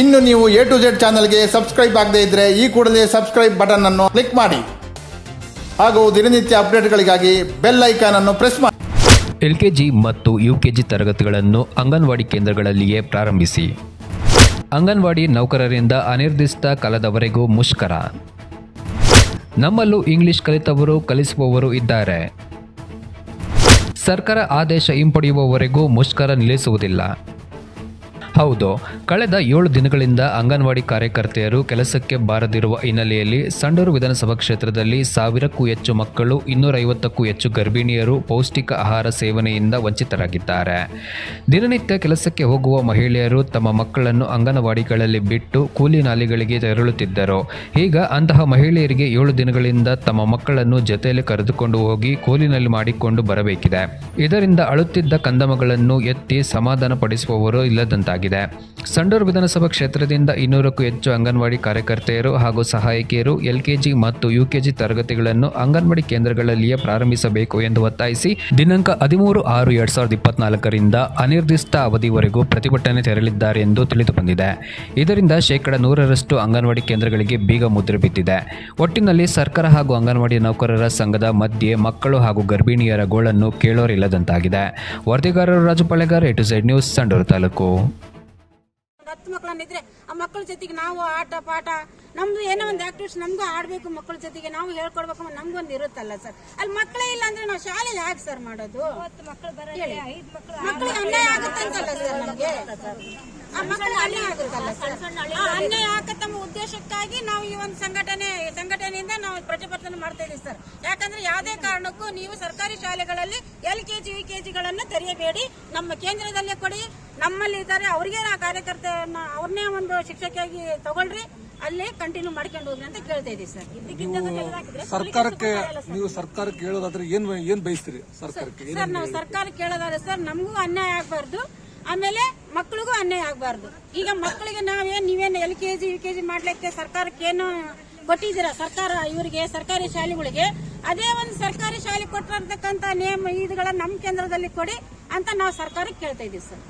ಇನ್ನು ನೀವು A to Z ಚಾನಲ್ಗೆ ಸಬ್ಸ್ಕ್ರೈಬ್ ಆಗದೇ ಇದ್ದರೆ ಈ ಕೂಡಲೇ ಸಬ್ಸ್ಕ್ರೈಬ್ ಬಟನ್ ಅನ್ನು ಕ್ಲಿಕ್ ಮಾಡಿ. ಹಾಗೂ ದಿನನಿತ್ಯ ಅಪ್ಡೇಟ್ಗಳಿಗಾಗಿ ಬೆಲ್ ಐಕಾನ್ ಅನ್ನು ಪ್ರೆಸ್ ಮಾಡಿ ಎಲ್ಕೆಜಿ ಮತ್ತು ಯುಕೆಜಿ ತರಗತಿಗಳನ್ನು ಅಂಗನವಾಡಿ ಕೇಂದ್ರಗಳಲ್ಲಿಯೇ ಪ್ರಾರಂಭಿಸಿ. ಅಂಗನವಾಡಿ ನೌಕರರಿಂದ ಅನಿರ್ದಿಷ್ಟ ಕಾಲದವರೆಗೂ ಮುಷ್ಕರ. ನಮ್ಮಲ್ಲೂ ಇಂಗ್ಲಿಷ್ ಕಲಿತವರು, ಕಲಿಸುವವರು ಇದ್ದಾರೆ. ಸರ್ಕಾರ ಆದೇಶ ಹಿಂಪಡೆಯುವವರೆಗೂ ಮುಷ್ಕರ ನಿಲ್ಲಿಸುವುದಿಲ್ಲ. ಹೌದು. ಕಳೆದ ಏಳು ದಿನಗಳಿಂದ ಅಂಗನವಾಡಿ ಕಾರ್ಯಕರ್ತೆಯರು ಕೆಲಸಕ್ಕೆ ಬಾರದಿರುವ ಹಿನ್ನೆಲೆಯಲ್ಲಿ ಸಂಡೂರು ವಿಧಾನಸಭಾ ಕ್ಷೇತ್ರದಲ್ಲಿ ಸಾವಿರಕ್ಕೂ ಹೆಚ್ಚು ಮಕ್ಕಳು, ಇನ್ನೂರೈವತ್ತಕ್ಕೂ ಹೆಚ್ಚು ಗರ್ಭಿಣಿಯರು ಪೌಷ್ಟಿಕ ಆಹಾರ ಸೇವನೆಯಿಂದ ವಂಚಿತರಾಗಿದ್ದಾರೆ. ದಿನನಿತ್ಯ ಕೆಲಸಕ್ಕೆ ಹೋಗುವ ಮಹಿಳೆಯರು ತಮ್ಮ ಮಕ್ಕಳನ್ನು ಅಂಗನವಾಡಿಗಳಲ್ಲಿ ಬಿಟ್ಟು ಕೂಲಿ ನಾಲಿಗಳಿಗೆ ತೆರಳುತ್ತಿದ್ದರು. ಈಗ ಅಂತಹ ಮಹಿಳೆಯರಿಗೆ ಏಳು ದಿನಗಳಿಂದ ತಮ್ಮ ಮಕ್ಕಳನ್ನು ಜೊತೆಯಲ್ಲಿ ಕರೆದುಕೊಂಡು ಹೋಗಿ ಕೂಲಿನಲ್ಲಿ ಮಾಡಿಕೊಂಡು ಬರಬೇಕಿದೆ. ಇದರಿಂದ ಅಳುತ್ತಿದ್ದ ಕಂದಮಗಳನ್ನು ಎತ್ತಿ ಸಮಾಧಾನ ಪಡಿಸುವವರು ಇಲ್ಲದಂತಾಗಿದೆ ಸಂಡೂರು ವಿಧಾನಸಭಾ ಕ್ಷೇತ್ರದಿಂದ ಇನ್ನೂರಕ್ಕೂ ಹೆಚ್ಚು ಅಂಗನವಾಡಿ ಕಾರ್ಯಕರ್ತೆಯರು ಹಾಗೂ ಸಹಾಯಕಿಯರು ಎಲ್ಕೆಜಿ ಮತ್ತು ಯುಕೆಜಿ ತರಗತಿಗಳನ್ನು ಅಂಗನವಾಡಿ ಕೇಂದ್ರಗಳಲ್ಲಿಯೇ ಪ್ರಾರಂಭಿಸಬೇಕು ಎಂದು ಒತ್ತಾಯಿಸಿ, ದಿನಾಂಕ ಹದಿಮೂರು ಆರು ಎರಡ್ ಸಾವಿರದ ಇಪ್ಪತ್ನಾಲ್ಕರಿಂದ ಅನಿರ್ದಿಷ್ಟ ಅವಧಿವರೆಗೂ ಪ್ರತಿಭಟನೆ ತೆರಳಿದ್ದಾರೆ ಎಂದು ತಿಳಿದುಬಂದಿದೆ. ಇದರಿಂದ ಶೇಕಡ ನೂರರಷ್ಟು ಅಂಗನವಾಡಿ ಕೇಂದ್ರಗಳಿಗೆ ಬೀಗ ಮುದ್ರೆ ಬಿದ್ದಿದೆ. ಒಟ್ಟಿನಲ್ಲಿ ಸರ್ಕಾರ ಹಾಗೂ ಅಂಗನವಾಡಿ ನೌಕರರ ಸಂಘದ ಮಧ್ಯೆ ಮಕ್ಕಳು ಹಾಗೂ ಗರ್ಭಿಣಿಯರ ಗೋಳನ್ನು ಕೇಳೋರಿಲ್ಲದಂತಾಗಿದೆ. ವರದಿಗಾರರು Raju A to Z news, Sandur taluk. ಹತ್ತು ಮಕ್ಕಳನ್ನಿದ್ರೆ ಆ ಮಕ್ಕಳ ಜೊತೆಗೆ ನಾವು ಆಟ ಪಾಠ ನಮ್ದು ಏನೋ ಒಂದು ಆಕ್ಟಿವಿಟೀಸ್ ನಮಗೂ ಆಡಬೇಕು ಮಕ್ಕಳ ಜೊತೆಗೆ ನಾವು ಹೇಳ್ಕೊಡ್ಬೇಕು ನಮ್ಗೊಂದು ಇರುತ್ತಲ್ಲ ಸರ್. ಅಲ್ಲಿ ಮಕ್ಕಳೇ ಇಲ್ಲ ಅಂದ್ರೆ ನಾವು ಶಾಲೆಗೆ ಯಾಕೆ ಸರ್ ಮಾಡೋದು? ಮಕ್ಕಳು ಮಕ್ಕಳಿಗೆ ಅನ್ಯಾಯ ಆಗುತ್ತಂತಲ್ಲ ಸರ್ ನಮ್ಗೆ? ಅನ್ಯಾಯ ಆಗತ್ತಮ್ಮ ಉದ್ದೇಶಕ್ಕಾಗಿ ನಾವು ಈ ಒಂದು ಸಂಘಟನೆ ಸಂಘಟನೆಯಿಂದ ನಾವು ಪ್ರತಿಭಟನೆ ಮಾಡ್ತಾ ಇದೀವಿ ಸರ್. ಯಾಕಂದ್ರೆ ಯಾವುದೇ ಕಾರಣಕ್ಕೂ ನೀವು ಸರ್ಕಾರಿ ಶಾಲೆಗಳಲ್ಲಿ ಎಲ್ ಕೆಜಿ ಯು ಕೆಜಿಗಳನ್ನು ತೆರೆಯಬೇಡಿ. ನಮ್ಮ ಕೇಂದ್ರದಲ್ಲೇ ಕೊಡಿ. ನಮ್ಮಲ್ಲಿ ಇದ್ದಾರೆ. ಅವ್ರಿಗೆ ಆ ಕಾರ್ಯಕರ್ತೆಯನ್ನ ಅವ್ರನ್ನೇ ಒಂದು ಶಿಕ್ಷಕಿಯಾಗಿ ತಗೊಳ್ರಿ. ಅಲ್ಲಿ ಕಂಟಿನ್ಯೂ ಮಾಡ್ಕೊಂಡು ಹೋಗ್ರಿ ಅಂತ ಕೇಳ್ತಾ ಇದೀವಿ ಸರ್. ಇದಕ್ಕಿಂತ ಸರ್ಕಾರಕ್ಕೆ ನೀವು ಸರ್ಕಾರಕ್ಕೆ ಹೇಳೋದಾದ್ರೆ ಏನ್ ಏನ್ ಬಯಸ್ತೀರಿ ಸರ್ಕಾರಕ್ಕೆ? ಸರ್ ನಾವು ಸರ್ಕಾರಕ್ಕೆ ಹೇಳೋದಾದ್ರೆ ಸರ್ ನಮಗೂ ಅನ್ಯಾಯ ಆಗಬಾರ್ದು. ಆಮೇಲೆ ಮಕ್ಕಳಿಗೂ ಅನ್ಯಾಯ ಆಗಬಾರ್ದು. ಈಗ ಮಕ್ಕಳಿಗೆ ನಾವೇನು, ನೀವೇನು L K G, U K G ಮಾಡ್ಲಿಕ್ಕೆ ಸರ್ಕಾರಕ್ಕೆ ಏನು ಕೊಟ್ಟಿದ್ದೀರಾ? ಸರ್ಕಾರ, ಇವರಿಗೆ, ಸರ್ಕಾರಿ ಶಾಲೆಗಳಿಗೆ. ಅದೇ ಒಂದು ಸರ್ಕಾರಿ ಶಾಲೆ ಕೊಟ್ಟಿರ್ತಕ್ಕಂಥ ನೇಮ ಇದುಗಳ ನಮ್ಮ ಕೇಂದ್ರದಲ್ಲಿ ಕೊಡಿ ಅಂತ ನಾವು ಸರ್ಕಾರಕ್ಕೆ ಕೇಳ್ತಾ ಇದೀವಿ ಸರ್.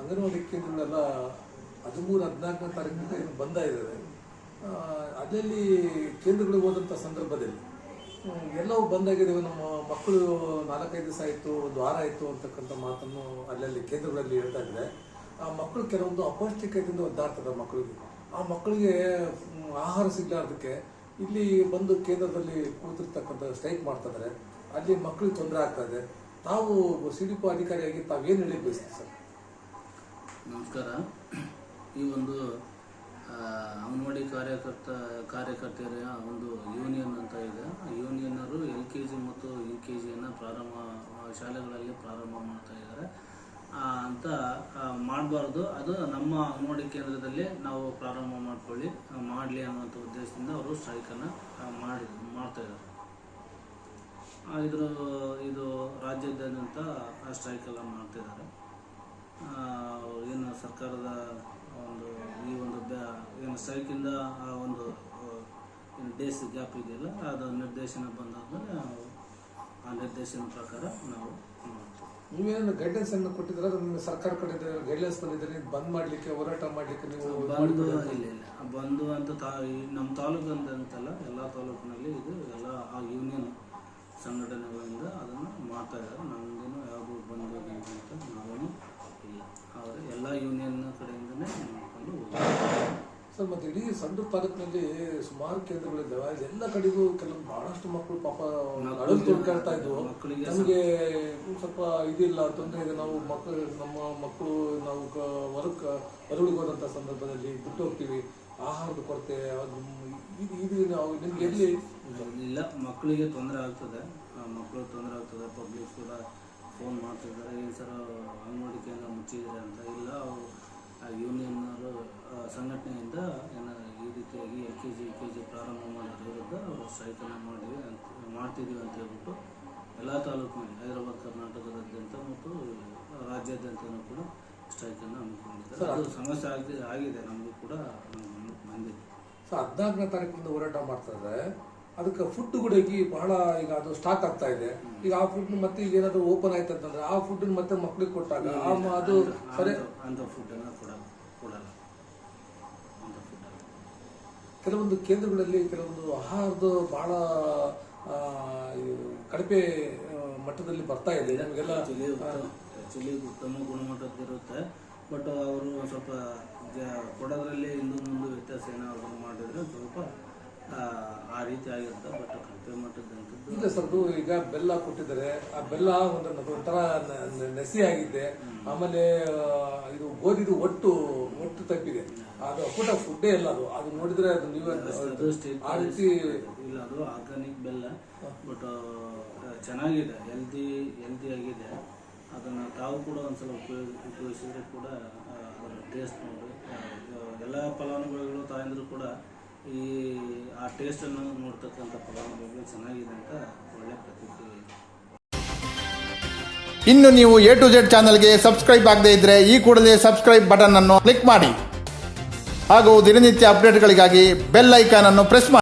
ಅಂಗನವಾಡಿ ಕೇಂದ್ರಗಳೆಲ್ಲ ಹದಿಮೂರು, ಹದಿನಾಲ್ಕನೇ ತಾರೀಕಿನಿಂದ ಬಂದ ಇದ್ದಾರೆ. ಅದರಲ್ಲಿ ಕೇಂದ್ರಗಳಿಗೆ ಹೋದಂಥ ಸಂದರ್ಭದಲ್ಲಿ ಎಲ್ಲವೂ ಬಂದಾಗಿದ್ದಾವೆ ನಮ್ಮ ಮಕ್ಕಳು ನಾಲ್ಕೈದು ದಿವಸ ಆಯಿತು, ಒಂದು ವಾರ ಆಯಿತು ಅಂತಕ್ಕಂಥ ಮಾತನ್ನು ಅಲ್ಲಲ್ಲಿ ಕೇಂದ್ರಗಳಲ್ಲಿ ಹೇಳ್ತಾ ಇದ್ದರೆ. ಆ ಮಕ್ಕಳು ಕೆಲವೊಂದು ಅಪೌಷ್ಟಿಕತೆಯಿಂದ ಒದ್ದಾಡ್ತದೆ ಮಕ್ಕಳಿಗೆ. ಆ ಮಕ್ಕಳಿಗೆ ಆಹಾರ ಸಿಗಲಾರ್ದಕ್ಕೆ ಇಲ್ಲಿ ಬಂದು ಕೇಂದ್ರದಲ್ಲಿ ಕೂತಿರ್ತಕ್ಕಂಥ ಸ್ಟ್ರೈಕ್ ಮಾಡ್ತಿದ್ದಾರೆ ಅಲ್ಲಿ ಮಕ್ಕಳಿಗೆ ತೊಂದರೆ ಆಗ್ತದೆ ತಾವು ಸಿ ಡಿ ಪಿ ಅಧಿಕಾರಿಯಾಗಿ ತಾವೇನು ಹೇಳಿ ಬಯಸ್ತೀವಿ ಸರ್? ನಮಸ್ಕಾರ. ಈ ಒಂದು ಕಾರ್ಯಕರ್ತ, ಕಾರ್ಯಕರ್ತೆಯರ ಒಂದು ಯೂನಿಯನ್ ಅಂತ ಇದೆ. ಯೂನಿಯನ್ನರು ಎಲ್ ಕೆ ಜಿ ಮತ್ತು ಯು ಕೆ ಜಿಯನ್ನು ಪ್ರಾರಂಭ, ಶಾಲೆಗಳಲ್ಲಿ ಪ್ರಾರಂಭ ಮಾಡ್ತಾ ಇದ್ದಾರೆ. ಅಂತ ಮಾಡಬಾರ್ದು. ಅದು ನಮ್ಮ ಅಂಗನವಾಡಿ ಕೇಂದ್ರದಲ್ಲಿ ನಾವು ಪ್ರಾರಂಭ ಮಾಡ್ಕೊಳ್ಳಿ, ಮಾಡಲಿ ಅನ್ನುವಂಥ ಉದ್ದೇಶದಿಂದ ಅವರು ಸ್ಟ್ರೈಕನ್ನು ಮಾಡಿ, ಮಾಡ್ತಾ ಇದ್ದಾರೆ. ಇದ್ರ, ಇದು ರಾಜ್ಯಾದ್ಯಂತ ಆ ಸ್ಟ್ರೈಕ್ ಎಲ್ಲ ಮಾಡ್ತಿದ್ದಾರೆ ಏನು ಸರ್ಕಾರದ ಒಂದು ಈ ಒಂದು ಬ್ಯಾ ಏನು ಸೈಕಿಂದ ಆ ಒಂದು ಏನು ಡೇಸ್ ಗ್ಯಾಪ್ ಇದೆಯಲ್ಲ ಅದು ನಿರ್ದೇಶನ ಬಂದಾದ್ಮೇಲೆ ನಾವು ಆ ನಿರ್ದೇಶನ ಪ್ರಕಾರ ನಾವು ಮಾಡ್ತೀವಿ. ನೀವೇನು ಗೈಡೆನ್ಸ್ ಅನ್ನು ಕೊಟ್ಟಿದ್ರೆ ಸರ್ಕಾರ ಕಡೆ ಗೈಡ್ಲೈನ್ಸ್ ಬಂದಿದ್ರೆ ನೀವು ಬಂದ್ ಮಾಡಲಿಕ್ಕೆ ಹೋರಾಟ ಮಾಡ್ಲಿಕ್ಕೆ ನೀವು ಬಂದು ಇಲ್ಲ ಇಲ್ಲ. ಬಂದು ಅಂತ ತಾ ಈ ನಮ್ಮ ತಾಲೂಕು ಅಂತ ಅಂತಲ್ಲ ಎಲ್ಲ ತಾಲೂಕಿನಲ್ಲಿ ಇದು ಎಲ್ಲ ಆ ಯೂನಿಯನ್ ಸಂಘಟನೆಗಳಿಂದ ಅದನ್ನು ಮಾಡ್ತಾ ಇದ್ದಾರೆ. ನಮ್ಮದೇನು ಯಾವುದು ಬಂದು ಅಂತ ನಾವೇನು ಇಲ್ಲ. ಆದರೆ ಎಲ್ಲ ಯೂನಿಯನ್ ಕಡೆಯಿಂದನೇ ಮಾಡ್ಕೊಂಡು ಹೋಗ್ತೀವಿ ಸರ್ ಮತ್ತೆ ಇಡೀ ಸಣ್ಣ ತಾಲೂಕಿನಲ್ಲಿ ಸುಮಾರು ಕೇಂದ್ರಗಳಿದ್ದಾವೆ. ಎಲ್ಲ ಕಡೆಗೂ ಕೆಲವು ಬಹಳಷ್ಟು ಮಕ್ಕಳು ಪಾಪ ಅಳಲು ತೊಡ್ಕೊಳ್ತಾ ಇದ್ವು. ನಮಗೆ ಸ್ವಲ್ಪ ಇದಿಲ್ಲ ತೊಂದರೆ ಇದೆ. ನಾವು ಮಕ್ಕಳು ನಮ್ಮ ಮಕ್ಕಳು ನಾವು ಹೊರಕ್ಕೆ ಹೊರಳಿಗೆ ಹೋದಂಥ ಸಂದರ್ಭದಲ್ಲಿ ಬಿಟ್ಟು ಹೋಗ್ತೀವಿ. ಆಹಾರದ ಕೊರತೆ ಅದು ಇದು ಇದು ನಾವು ನಿಮ್ಗೆ ಎಲ್ಲಿ ಇಲ್ಲ ಮಕ್ಕಳಿಗೆ ತೊಂದರೆ ಆಗ್ತದೆ. ಮಕ್ಕಳು ತೊಂದರೆ ಆಗ್ತದೆ ಪಬ್ಲಿಕ್ ಕೂಡ ಫೋನ್ ಮಾಡ್ತಿದ್ದಾರೆ. ಏನು ಸರ್ ಅಂಗನವಾಡಿ ಕೇಂದ್ರ ಮುಚ್ಚಿದ್ದಾರೆ ಅಂತ. ಇಲ್ಲ ಯೂನಿಯನ್ನರು ಸಂಘಟನೆಯಿಂದ ಏನು ಈ ರೀತಿಯಾಗಿ L K G U K G ಪ್ರಾರಂಭ ಮಾಡೋದ್ರ ವಿರುದ್ಧ ಅವರು ಸಹಿತನ ಮಾಡಿವೆ ಅಂತ ಮಾಡ್ತಿದ್ದೀವಿ ಅಂತ ಹೇಳ್ಬಿಟ್ಟು ಎಲ್ಲ ತಾಲೂಕಿನಲ್ಲಿ ಹೈದರಾಬಾದ್ ಕರ್ನಾಟಕದಾದ್ಯಂತ ಮತ್ತು ರಾಜ್ಯಾದ್ಯಂತನೂ ಕೂಡ ಸ್ಟ್ರೈಕನ್ನು ಹಮ್ಮಿಕೊಂಡಿದ್ದಾರೆ. ಅದು ಸಮಸ್ಯೆ ಆಗಿದೆ ಆಗಿದೆ ನಮಗೂ ಕೂಡ ನಮ್ಗೆ ಬಂದಿದೆ. ಸೊ ಹದಿನಾಲ್ಕನೇ ತಾರೀಕಿಂದ ಹೋರಾಟ ಮಾಡ್ತಾ ಇದ್ದಾರೆ. ಅದಕ್ಕೆ ಫುಡ್ ಕೂಡ ಈಗ ಬಹಳ ಈಗ ಅದು ಸ್ಟಾಕ್ ಆಗ್ತಾ ಇದೆ. ಈಗ ಆ ಫುಡ್ ಮತ್ತೆ ಈಗ ಏನಾದ್ರು ಓಪನ್ ಆಯ್ತು ಅಂತಂದ್ರೆ ಆ ಫುಡ್ ಮತ್ತೆ ಮಕ್ಳಿಗೆ ಕೊಟ್ಟಾಗ ಆ ಅದು ಸರಿ ಅಂತ ಫುಡ್ಡನ್ನು ಕೊಡಲ್ಲ. ಕೊಡಲ್ಲ ಕೆಲವೊಂದು ಕೇಂದ್ರಗಳಲ್ಲಿ ಕೆಲವೊಂದು ಆಹಾರದ ಬಹಳ ಕಡಿಮೆ ಮಟ್ಟದಲ್ಲಿ ಬರ್ತಾ ಇದೆ. ನಮಗೆಲ್ಲ ಆ್ಯಕ್ಚುಲಿ ಉತ್ತಮ ಗುಣಮಟ್ಟದಿರುತ್ತೆ ಬಟ್ ಅವರು ಸ್ವಲ್ಪ ಕೊಡೋದ್ರಲ್ಲಿ ಹಿಂದೂ ಮುಂದೆ ವ್ಯತ್ಯಾಸ ಏನಾದರೂ ಮಾಡಿದರೆ ಸ್ವಲ್ಪ ರೀತಿ ಆಗಿರುತ್ತೆ? ಬಟ್ ಕಡಿಮೆ ಮಟ್ಟದ್ದು ಇಲ್ಲ ಸರ್ ಅದು ಈಗ ಬೆಲ್ಲ ಕೊಟ್ಟಿದ್ದಾರೆ. ಆ ಬೆಲ್ಲ ಒಂದು ಒಂಥರ ನೆಸಿ ಆಗಿದೆ. ಆಮೇಲೆ ಇದು ಗೋಧಿದು ಒಟ್ಟು ಒಟ್ಟು ತಪ್ಪಿದೆ. ಅದು ಅಪ್ಪುಟ ಫುಡ್ಡೇ ಇಲ್ಲ ಅದು. ಅದು ನೋಡಿದ್ರೆ ಅದು ನೀವೇ ಆ ರೀತಿ ಇಲ್ಲ ಅದು ಆರ್ಗಾನಿಕ್ ಬೆಲ್ಲ. ಬಟ್ ಚೆನ್ನಾಗಿದೆ. ಹೆಲ್ದಿ ಹೆಲ್ದಿ ಆಗಿದೆ. ಅದನ್ನು ತಾವು ಕೂಡ ಒಂದ್ಸಲ ಉಪಯೋಗ ಉಪಯೋಗಿಸಿದ್ರೆ ಕೂಡ ಅದರ ಟೇಸ್ಟ್ ನೋಡಿ. ಎಲ್ಲ ಫಲಾನುಭವಿಗಳು ತಾಯಂದರು ಕೂಡ ಈ, ಆ ಟೇಸ್ಟನ್ನು ನೋಡ್ತಕ್ಕಂಥ ಫಲಾನುಭವಿಗಳು ಚೆನ್ನಾಗಿದೆ ಅಂತ ಒಳ್ಳೆ ಪ್ರತಿಕ್ರಿಯೆ ಇನ್ನು ನೀವು ಎ ಟು ಜೆಡ್ ಚಾನಲ್ಗೆ ಸಬ್ಸ್ಕ್ರೈಬ್ ಆಗದೇ ಇದ್ದರೆ ಈ ಕೂಡಲೇ ಸಬ್ಸ್ಕ್ರೈಬ್ ಬಟನ್ ಅನ್ನು ಕ್ಲಿಕ್ ಮಾಡಿ. ಹಾಗೂ ದಿನನಿತ್ಯ ಅಪ್ಡೇಟ್ಗಳಿಗಾಗಿ ಬೆಲ್ ಐಕಾನ್ ಅನ್ನು ಪ್ರೆಸ್ ಮಾಡಿ.